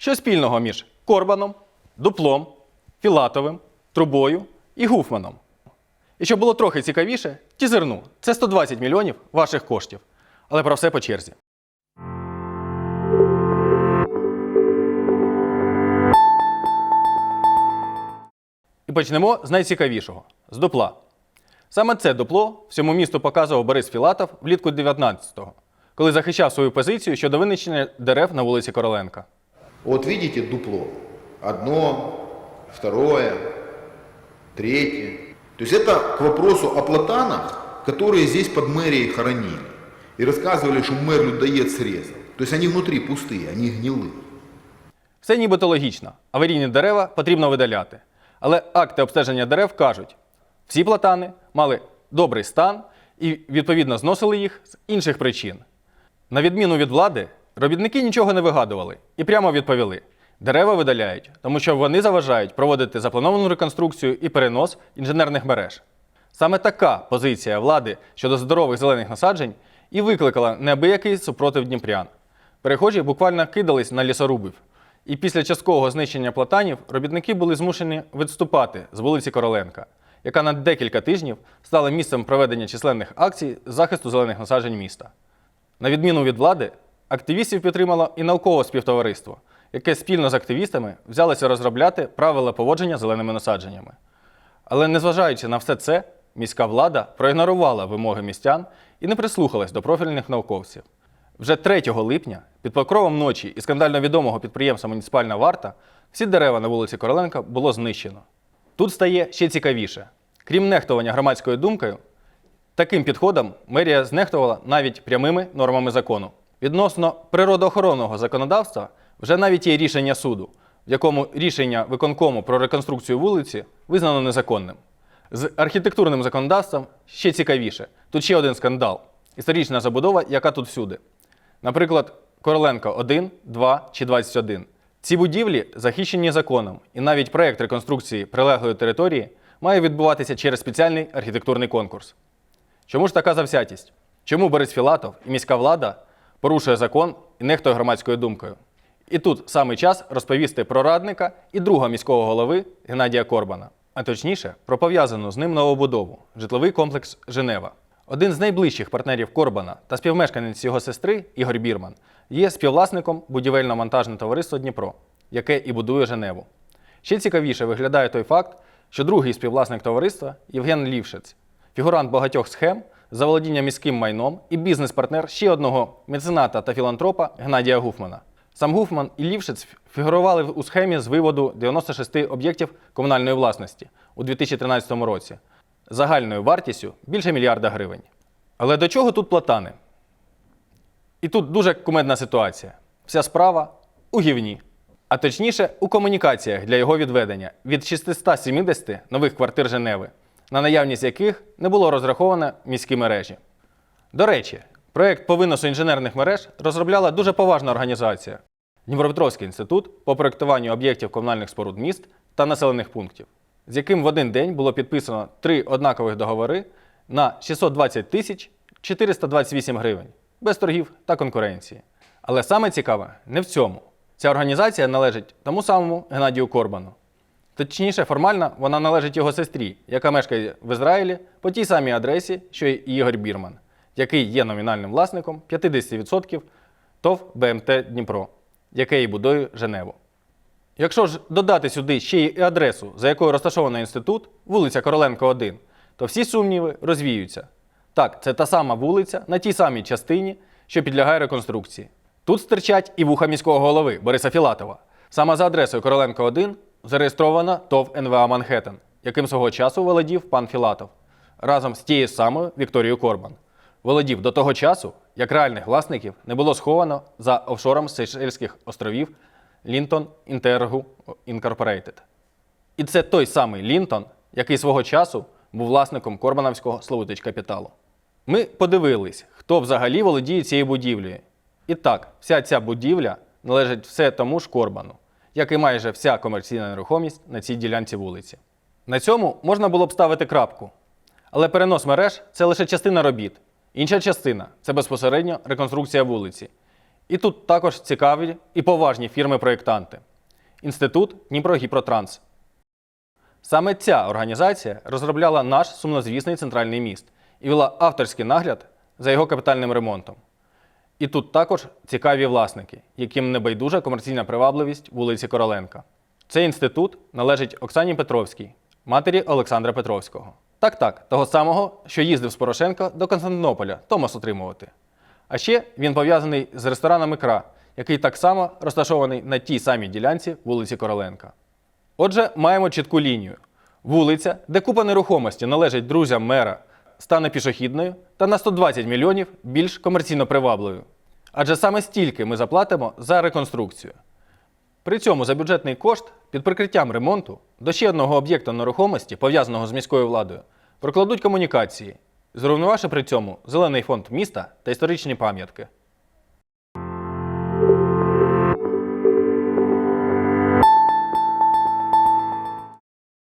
Що спільного між Корбаном, Дуплом, Філатовим, Трубою і Гуфманом? І щоб було трохи цікавіше, тізерну це 120 мільйонів ваших коштів. Але про все по черзі. І почнемо з найцікавішого з дупла. Саме це дупло всьому місту показував Борис Філатов влітку 19-го, коли захищав свою позицію щодо винищення дерев на вулиці Короленка. Вот видите дупло. Одно, второе, третье. То есть это к вопросу о платанах, которые здесь под мэрией хоронили. И рассказывали, что мэр людоед срезал. То есть они внутри пустые, они гнилые. Все нібито логічно. Аварійні дерева потрібно видаляти. Але акти обстеження дерев кажуть, всі платани мали добрий стан і відповідно зносили їх з інших причин. На відміну від влади, робітники нічого не вигадували і прямо відповіли: дерева видаляють, тому що вони заважають проводити заплановану реконструкцію і перенос інженерних мереж. Саме така позиція влади щодо здорових зелених насаджень і викликала неабиякий супротив дніпрян. Перехожі буквально кидались на лісорубів. І після часткового знищення платанів робітники були змушені відступати з вулиці Короленка, яка на декілька тижнів стала місцем проведення численних акцій захисту зелених насаджень міста. На відміну від влади, активістів підтримало і наукове співтовариство, яке спільно з активістами взялося розробляти правила поводження зеленими насадженнями. Але незважаючи на все це, міська влада проігнорувала вимоги містян і не прислухалась до профільних науковців. Вже 3 липня, під покровом ночі і скандально відомого підприємства Муніципальна варта, всі дерева на вулиці Короленка було знищено. Тут стає ще цікавіше. Крім нехтування громадською думкою, Таким підходом мерія знехтувала навіть прямими нормами закону. Відносно природоохоронного законодавства вже навіть є рішення суду, в якому рішення виконкому про реконструкцію вулиці визнано незаконним. З архітектурним законодавством ще цікавіше. Тут ще один скандал історична забудова, яка тут всюди. Наприклад, Короленко 1, 2 чи 21. Ці будівлі захищені законом, і навіть проєкт реконструкції прилеглої території має відбуватися через спеціальний архітектурний конкурс. Чому ж така завзятість? Чому Борис Філатов і міська влада порушує закон і нехтує громадською думкою? І тут саме час розповісти про радника і друга міського голови Геннадія Корбана, а точніше про пов'язану з ним новобудову житловий комплекс Женева. Один з найближчих партнерів Корбана та співмешканець його сестри Ігор Бірман є співвласником будівельно-монтажне товариство Дніпро, яке і будує Женеву. Ще цікавіше виглядає той факт, що другий співвласник товариства Євген Лівшець, фігурант багатьох схем, заволодіння міським майном і бізнес-партнер ще одного мецената та філантропа Геннадія Гуфмана. Сам Гуфман і Лівшець фігурували у схемі з виводу 96 об'єктів комунальної власності у 2013 році загальною вартістю більше мільярда гривень. Але до чого тут платани? І тут дуже кумедна ситуація. Вся справа у гівні. А точніше, у комунікаціях для його відведення від 670 нових квартир Женеви, на наявність яких не було розраховано міські мережі. До речі, проєкт по виносу інженерних мереж розробляла дуже поважна організація Дніпропетровський інститут по проєктуванню об'єктів комунальних споруд міст та населених пунктів, з яким в один день було підписано три однакових договори на 620 тисяч 428 гривень, без торгів та конкуренції. Але саме цікаве не в цьому. Ця організація належить тому самому Геннадію Корбану. Точніше, формально вона належить його сестрі, яка мешкає в Ізраїлі по тій самій адресі, що й Ігор Бірман, який є номінальним власником 50% ТОВ БМТ Дніпро, яке і будує Женеву. Якщо ж додати сюди ще й адресу, за якою розташований інститут, вулиця Короленко 1, то всі сумніви розвіються. Так, це та сама вулиця на тій самій частині, що підлягає реконструкції. Тут стирчать і вуха міського голови Бориса Філатова. Саме за адресою Короленко 1 зареєстрована ТОВ НВА Манхеттен, яким свого часу володів пан Філатов, разом з тією самою Вікторією Корбан. Володів до того часу, як реальних власників не було сховано за офшором Сейшельських островів Лінтон Інтергу Інкорпорейтед. І це той самий Лінтон, який свого часу був власником Корбановського Славутич капіталу. Ми подивились, хто взагалі володіє цією будівлею. І так, вся ця будівля належить все тому ж Корбану, як і майже вся комерційна нерухомість на цій ділянці вулиці. На цьому можна було б ставити крапку. Але перенос мереж це лише частина робіт. Інша частина це безпосередньо реконструкція вулиці. І тут також цікаві і поважні фірми-проєктанти. Інститут Дніпрогіпротранс. Саме ця організація розробляла наш сумнозвісний центральний міст і вела авторський нагляд за його капітальним ремонтом. І тут також цікаві власники, яким не байдужа комерційна привабливість вулиці Короленка. Цей інститут належить Оксані Петровській, матері Олександра Петровського. Так, так, того самого, що їздив з Порошенка до Константинополя Томас отримувати. А ще він пов'язаний з рестораном Ікра, який так само розташований на тій самій ділянці вулиці Короленка. Отже, маємо чітку лінію. Вулиця, де купа нерухомості належить друзям мера, стане пішохідною та на 120 мільйонів більш комерційно привабливою. Адже саме стільки ми заплатимо за реконструкцію. При цьому за бюджетний кошт під прикриттям ремонту до ще одного об'єкта нерухомості, пов'язаного з міською владою, прокладуть комунікації, зруйнувавши при цьому зелений фонд міста та історичні пам'ятки.